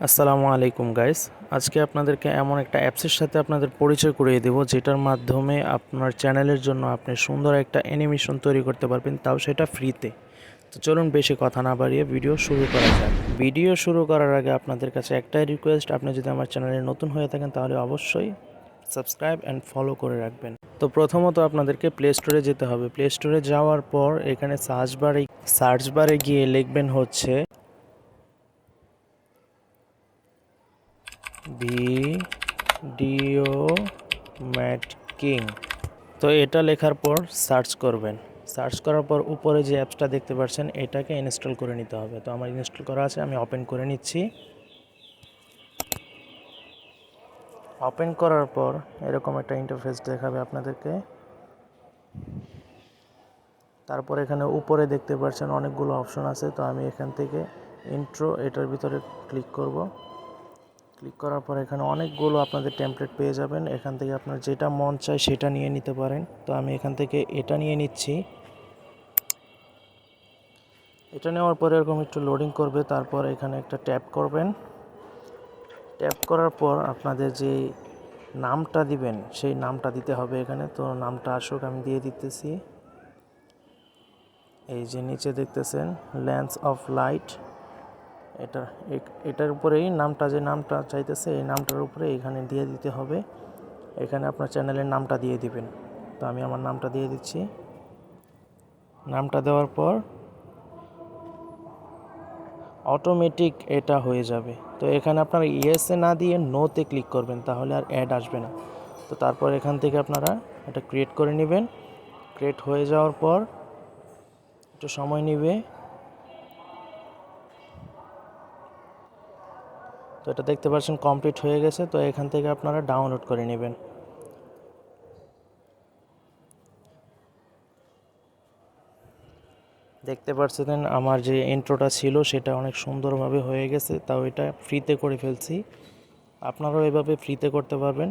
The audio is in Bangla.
আসসালামু আলাইকুম গাইস আজকে আপনাদেরকে এমন একটা অ্যাপসের সাথে আপনাদের পরিচয় করিয়ে দেব, যেটার মাধ্যমে আপনার চ্যানেলের জন্য আপনি সুন্দর একটা অ্যানিমেশন তৈরি করতে পারবেন, তাও সেটা ফ্রিতে তো চলুন বেশি কথা না বাড়িয়ে ভিডিও শুরু করা যাক। ভিডিও শুরু করার আগে আপনাদের কাছে একটাই রিকোয়েস্ট আপনি যদি আমার চ্যানেলে নতুন হয়ে থাকেন, তাহলে অবশ্যই সাবস্ক্রাইব অ্যান্ড ফলো করে রাখবেন। তো প্রথমত আপনাদেরকে প্লে স্টোরে যেতে হবে। প্লে স্টোরে যাওয়ার পর এখানে সার্চ বারে সার্চ বারে গিয়ে লিখবেন হচ্ছে ভিডিও ম্যাটকিং। তো এটা লেখার পর সার্চ করবেন। সার্চ করার পর উপরে যে অ্যাপসটা দেখতে পাচ্ছেন, এটাকে ইনস্টল করে নিতে হবে। তো আমার ইনস্টল করা আছে, আমি ওপেন করে নিচ্ছি। ওপেন করার পর এরকম একটা ইন্টারফেস দেখাবে আপনাদেরকে। তারপর এখানে উপরে দেখতে পাচ্ছেন অনেকগুলো অপশন আছে। তো আমি এখান থেকে ইন্ট্রো এটার ভিতরে ক্লিক করব। ক্লিক করার পর এখানে অনেকগুলো আপনাদের টেমপ্লেট পেয়ে যাবেন। এখান থেকে আপনার যেটা মন চায় সেটা নিয়ে নিতে পারেন। তো আমি এখান থেকে এটা নিয়ে নিচ্ছি। এটা নেওয়ার পরে এরকম একটু লোডিং করবে, তারপর এখানে একটা ট্যাপ করবেন। ট্যাপ করার পর আপনাদের যে নামটা দিবেন, সেই নামটা দিতে হবে এখানে। তো নামটা আসুক, আমি দিয়ে দিতেছি। এই যে নিচে দেখতেছেন ল্যান্স অফ লাইট এটা এটার উপরেই নামটা, যে নামটা চাইতেছে, এই নামটার উপরে এখানে দিয়ে দিতে হবে। এখানে আপনার চ্যানেলের নামটা দিয়ে দিবেন। তো আমি আমার নামটা দিয়ে দিচ্ছি। নামটা দেওয়ার পর অটোমেটিক এটা হয়ে যাবে। তো এখানে আপনারা ইয়েসে না দিয়ে নোতে ক্লিক করবেন, তাহলে আর অ্যাড আসবে না। তো তারপর এখান থেকে আপনারা এটা ক্রিয়েট করে নেবেন। ক্রিয়েট হয়ে যাওয়ার পর একটু সময় নেবে। তো এটা দেখতে পাচ্ছেন কমপ্লিট হয়ে গেছে, তো এখান থেকে আপনারা ডাউনলোড করে নেবেন। দেখতে পাচ্ছেন আমার যে ইন্ট্রোটা ছিল সেটা অনেক সুন্দরভাবে হয়ে গেছে, তাও এটা ফ্রিতে করে ফেলছি। আপনারাও এভাবে ফ্রিতে করতে পারবেন।